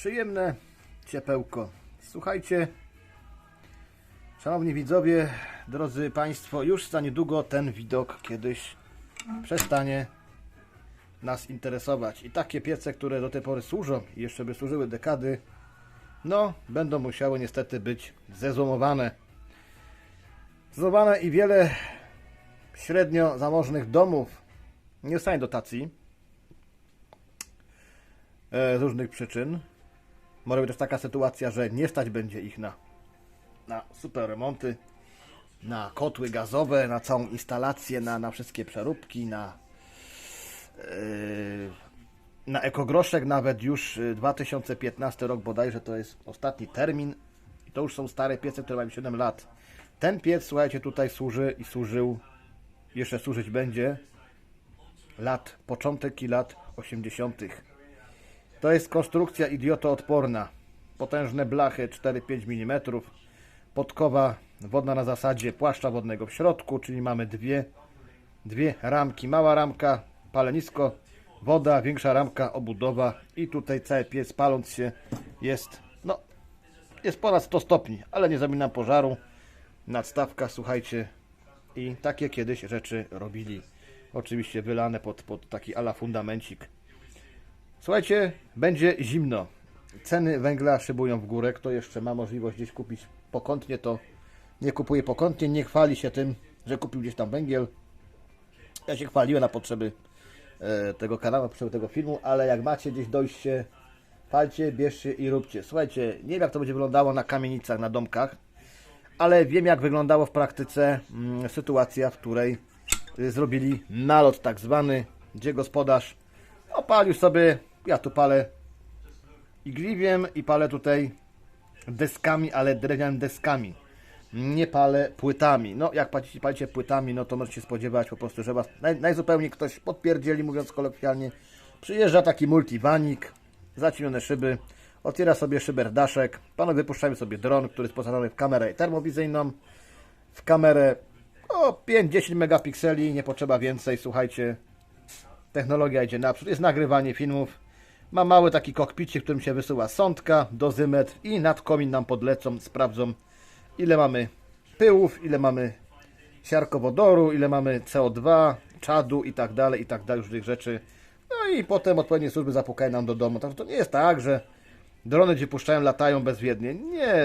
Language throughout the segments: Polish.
przyjemne ciepełko. Słuchajcie, szanowni widzowie, drodzy Państwo, już za niedługo ten widok kiedyś przestanie nas interesować. I takie piece, które do tej pory służą i jeszcze by służyły dekady, no, będą musiały niestety być zezłomowane. Zezłomowane i wiele średnio zamożnych domów nie dostanie dotacji e, z różnych przyczyn. Może być też taka sytuacja, że nie stać będzie ich na, na super remonty, na kotły gazowe, na całą instalację, na, na wszystkie przeróbki, na, yy, na ekogroszek nawet już y, 2015 rok bodajże to jest ostatni termin i to już są stare piece, które mają 7 lat. Ten piec, słuchajcie, tutaj służy i służył, jeszcze służyć będzie lat, początek i lat 80. To jest konstrukcja idiotoodporna. Potężne blachy 4-5 mm, podkowa wodna na zasadzie płaszcza wodnego w środku, czyli mamy dwie, dwie ramki. Mała ramka, palenisko, woda, większa ramka, obudowa i tutaj cały piec paląc się jest, no, jest ponad 100 stopni, ale nie zamina pożaru. Nadstawka, słuchajcie, i takie kiedyś rzeczy robili. Oczywiście wylane pod, pod taki ala fundamencik. Słuchajcie, będzie zimno. Ceny węgla szybują w górę. Kto jeszcze ma możliwość gdzieś kupić pokątnie, to nie kupuje pokątnie. Nie chwali się tym, że kupił gdzieś tam węgiel. Ja się chwaliłem na potrzeby e, tego kanału, na potrzeby tego filmu, ale jak macie gdzieś dojście, palcie, bierzcie i róbcie. Słuchajcie, nie wiem jak to będzie wyglądało na kamienicach, na domkach, ale wiem jak wyglądało w praktyce mm, sytuacja, w której y, zrobili nalot tak zwany, gdzie gospodarz opalił sobie, ja tu palę igliwiem i palę tutaj deskami, ale drewnianymi deskami. Nie palę płytami. No, jak palicie, palicie płytami, no to możecie spodziewać po prostu, że was naj, najzupełniej ktoś podpierdzieli, mówiąc kolokwialnie. Przyjeżdża taki multivanik, zacienione szyby, otwiera sobie szyberdaszek. Panowie wypuszczają sobie dron, który jest posadzony w kamerę termowizyjną. W kamerę o 5-10 megapikseli, nie potrzeba więcej, słuchajcie. Technologia idzie naprzód, jest nagrywanie filmów. Ma mały taki kokpicik, w którym się wysyła sądka, dozymetr i nad komin nam podlecą, sprawdzą ile mamy pyłów, ile mamy siarkowodoru, ile mamy CO2, czadu i tak dalej, i tak dalej, różnych rzeczy. No i potem odpowiednie służby zapukają nam do domu. Także to nie jest tak, że drony gdzie puszczają, latają bezwiednie. Nie,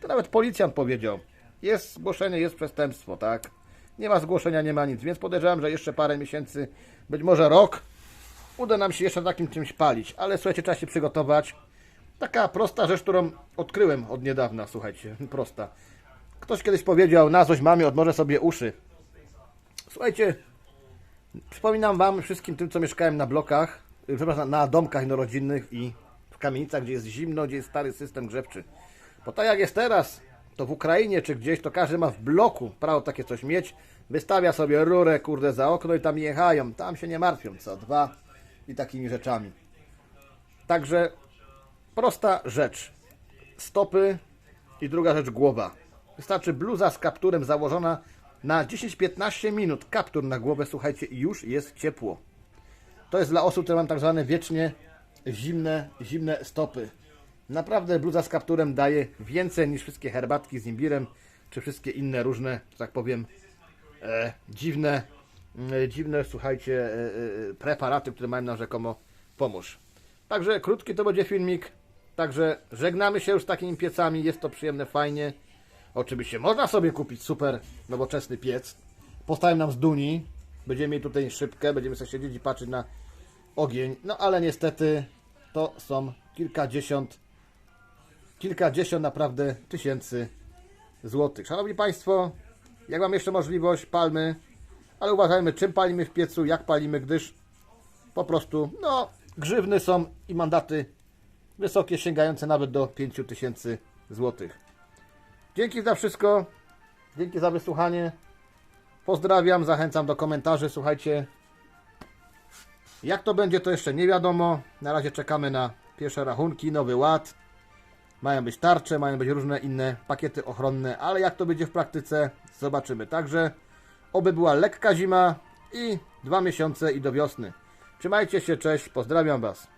to nawet policjant powiedział. Jest zgłoszenie, jest przestępstwo, tak? Nie ma zgłoszenia, nie ma nic, więc podejrzewam, że jeszcze parę miesięcy, być może rok, uda nam się jeszcze takim czymś palić. Ale słuchajcie, trzeba się przygotować. Taka prosta rzecz, którą odkryłem od niedawna, słuchajcie, prosta. Ktoś kiedyś powiedział, na złość mamie odmorze sobie uszy. Słuchajcie, przypominam Wam wszystkim tym, co mieszkałem na blokach, y, przepraszam, na domkach jednorodzinnych i w kamienicach, gdzie jest zimno, gdzie jest stary system grzewczy. Bo tak jak jest teraz, to w Ukrainie czy gdzieś, to każdy ma w bloku prawo takie coś mieć, wystawia sobie rurę, kurde, za okno i tam jechają, tam się nie martwią, co dwa i takimi rzeczami. Także prosta rzecz. Stopy i druga rzecz głowa. Wystarczy bluza z kapturem założona na 10-15 minut. Kaptur na głowę, słuchajcie, już jest ciepło. To jest dla osób, które mam tak zwane wiecznie zimne, zimne stopy. Naprawdę bluza z kapturem daje więcej niż wszystkie herbatki z imbirem, czy wszystkie inne różne, że tak powiem, e, dziwne, dziwne, słuchajcie, e, e, preparaty, które mają nam rzekomo pomóż. Także krótki to będzie filmik. Także żegnamy się już z takimi piecami. Jest to przyjemne, fajnie. Oczywiście można sobie kupić super nowoczesny piec. Postawią nam z Duni. Będziemy mieli tutaj szybkę, będziemy sobie siedzieć i patrzeć na ogień. No ale niestety to są kilkadziesiąt, kilkadziesiąt naprawdę tysięcy złotych. Szanowni Państwo, jak mam jeszcze możliwość, palmy, ale uważajmy czym palimy w piecu, jak palimy, gdyż po prostu, no, grzywny są i mandaty wysokie, sięgające nawet do 5000 złotych. Dzięki za wszystko. Dzięki za wysłuchanie. Pozdrawiam, zachęcam do komentarzy. Słuchajcie, jak to będzie, to jeszcze nie wiadomo. Na razie czekamy na pierwsze rachunki, nowy ład. Mają być tarcze, mają być różne inne pakiety ochronne, ale jak to będzie w praktyce, zobaczymy. Także oby była lekka zima i dwa miesiące i do wiosny. Trzymajcie się, cześć, pozdrawiam Was.